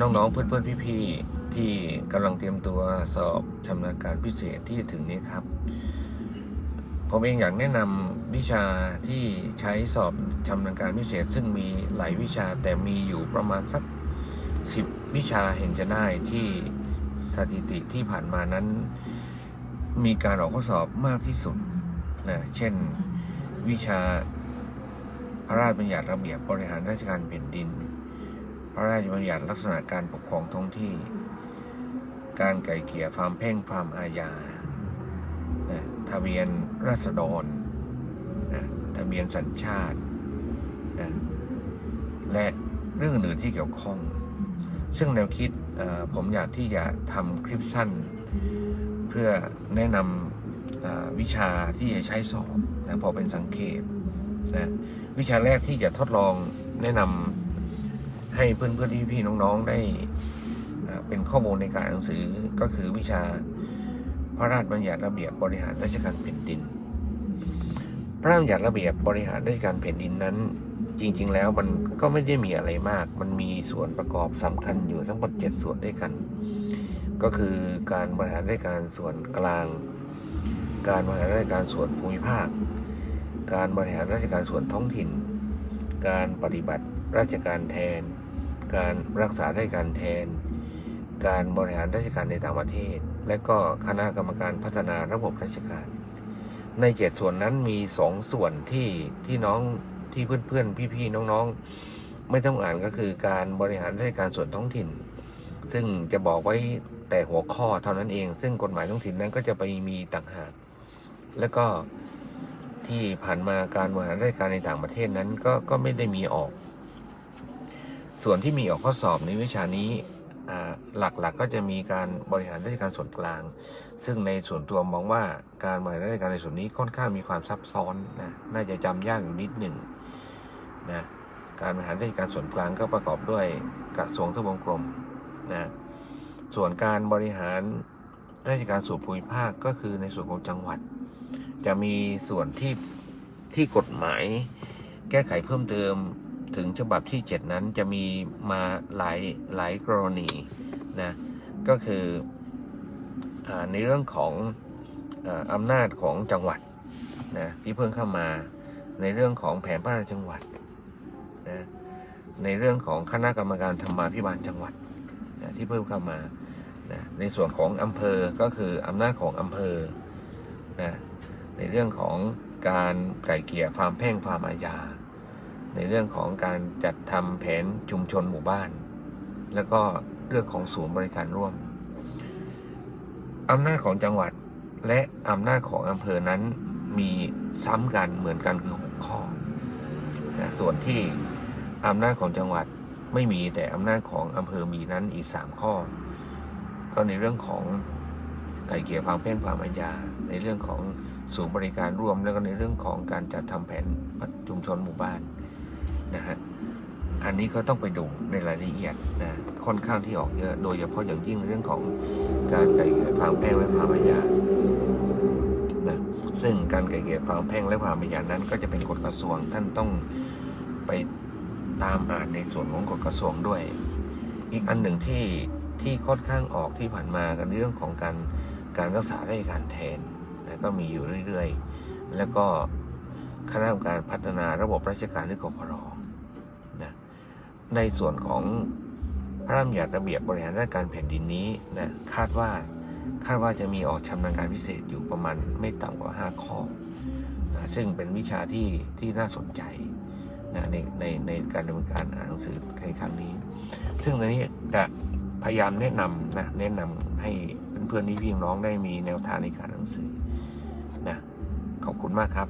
น้องๆ เพื่อนๆ พี่ๆ ที่กำลังเตรียมตัวสอบชำนาญการพิเศษที่จะถึงนี้ครับ ผมเองอยากแนะนำวิชาที่ใช้สอบชำนาญการพิเศษ ซึ่งมีหลายวิชาแต่มีอยู่ประมาณสักสิบวิชาเห็นจะได้ที่สถิติที่ผ่านมานั้น มีการออกข้อสอบมากที่สุดนะเช่นวิชาพระราชบัญญัติระเบียบบริหารราชการแผ่นดิน ระราชบัญญัติลักษณะการปกครองท้องที่ การไก่เกลี่ยความแพ่งความอาญานะทะเบียนราษฎรนะทะเบียนสัญชาตินะและเรื่องอื่นที่เกี่ยวข้อง ซึ่งแนวคิดผมอยากที่จะทำคลิปสั้น เพื่อแนะนำวิชาที่จะใช้สอบนะพอเป็นสังเกตนะวิชาแรกที่จะทดลองแนะนำ ให้เพื่อนๆพี่ๆน้องๆได้เป็นข้อมูลในการอ่านหนังสือก็คือวิชาพระราชบัญญัติระเบียบบริหารราชการแผ่นดิน พระราชบัญญัติระเบียบบริหารราชการแผ่นดินนั้น จริง ๆ แล้วมันก็ไม่ได้มีอะไรมาก มันมีส่วนประกอบสำคัญอยู่ทั้งหมด7ส่วนด้วยกัน ก็คือการบริหารราชการส่วนกลาง การบริหารราชการส่วนภูมิภาค การบริหารราชการส่วนท้องถิ่น การปฏิบัติราชการแทน การรักษาราชการแทน การบริหารราชการในต่างประเทศ และก็คณะกรรมการพัฒนาระบบราชการ ในเจ็ดส่วนนั้นมีสองส่วนที่ที่น้องที่เพื่อนๆ พี่ๆ น้องๆ ไม่ต้องอ่านก็คือการบริหารราชการส่วนท้องถิ่น ซึ่งจะบอกไว้แต่หัวข้อเท่านั้นเอง ซึ่งกฎหมายท้องถิ่นนั้นก็จะไปมีต่างหาก แล้วก็ที่ผ่านมาการบริหารราชการในต่างประเทศนั้นก็ก็ไม่ได้มีออก ส่วนที่มีออกข้อสอบในวิชานี้หลักๆกก็จะมีการบริหารราชการส่วนกลาง ซึ่งในส่วนตัวมองว่าการบริหารราชการในส่วนนี้ค่อนข้างมีความซับซ้อนนะน่าจะจำยากอยู่นิดหนึ่งนะการบริหารราชการส่วนกลางก็ประกอบด้วยกระทรวงทบวงกรมนะส่วนการบริหารราชการส่วนภูมิภาคก็คือในส่วนของจังหวัด จะมีส่วนที่ที่กฎหมายแก้ไขเพิ่มเติม ถึงฉบับที่ 7 นั้นจะมีมาหลายหลายกรณีนะก็คืออในเรื่องของอำนาจของจังหวัดนะที่เพิ่งเข้ามาในเรื่องของแผนพัฒนาจังหวัดนะในเรื่องของคณะกรรมการธรรมาภิบาลจังหวัดนะที่เพิ่มเข้ามานะในส่วนของอำเภอก็คืออำนาจของอำเภอนะในเรื่องของการไก่เกลี่ยความแพ่งความอาญา ในเรื่องของการจัดทำแผนชุมชนหมู่บ้าน แล้วก็เรื่องของศูนย์บริการร่วม อำนาจของจังหวัดและอำนาจของอำเภอนั้นมีซ้ำกันเหมือนกันคือหกข้อนะส่วนที่อำนาจของจังหวัดไม่มีแต่อำนาจของอำเภอมีนั้นอีกสามข้อ ก็ในเรื่องของไก่เกี่ยวความเพ่งความอาญาในเรื่องของศูนย์บริการร่วม แล้วก็ในเรื่องของการจัดทำแผนชุมชนหมู่บ้าน นะฮะอันนี้ก็ต้องไปดูในรายละเอียดนะค่อนข้างที่ออกเยอะ โดยเฉพาะอย่างยิ่งเรื่องของการไก่เกลี่ยความแพ่งและความอาญานะซึ่งการไก่เกลี่ยความแพ่งและความอาญานั้น ก็จะเป็นกฎกระทรวงท่านต้องไปตามอ่านในส่วนของกฎกระทรวงด้วย อีกอันหนึ่งที่ที่ค่อนข้างออกที่ผ่านมากันเรื่องของการการรักษาราชการแทนนะก็มีอยู่เรื่อยๆ แล้วก็คณะกรรมการพัฒนาระบบราชการหรือ กพรนะ ในส่วนของพระราชบัญญัติระเบียบบริหารราชการแผ่นดินนี้นะคาดว่าคาดว่าจะมีออกชำนาญการพิเศษอยู่ประมาณไม่ต่ำกว่า 5 ข้อนะซึ่งเป็นวิชาที่ที่น่าสนใจนะในในในการดำเนินการอ่านหนังสือในครั้งนี้ ซึ่งตอนนี้จะพยายามแนะนำนะแนะนำให้เพื่อนๆพี่น้องได้มีแนวทางในการอ่านหนังสือนะขอบคุณมากครับ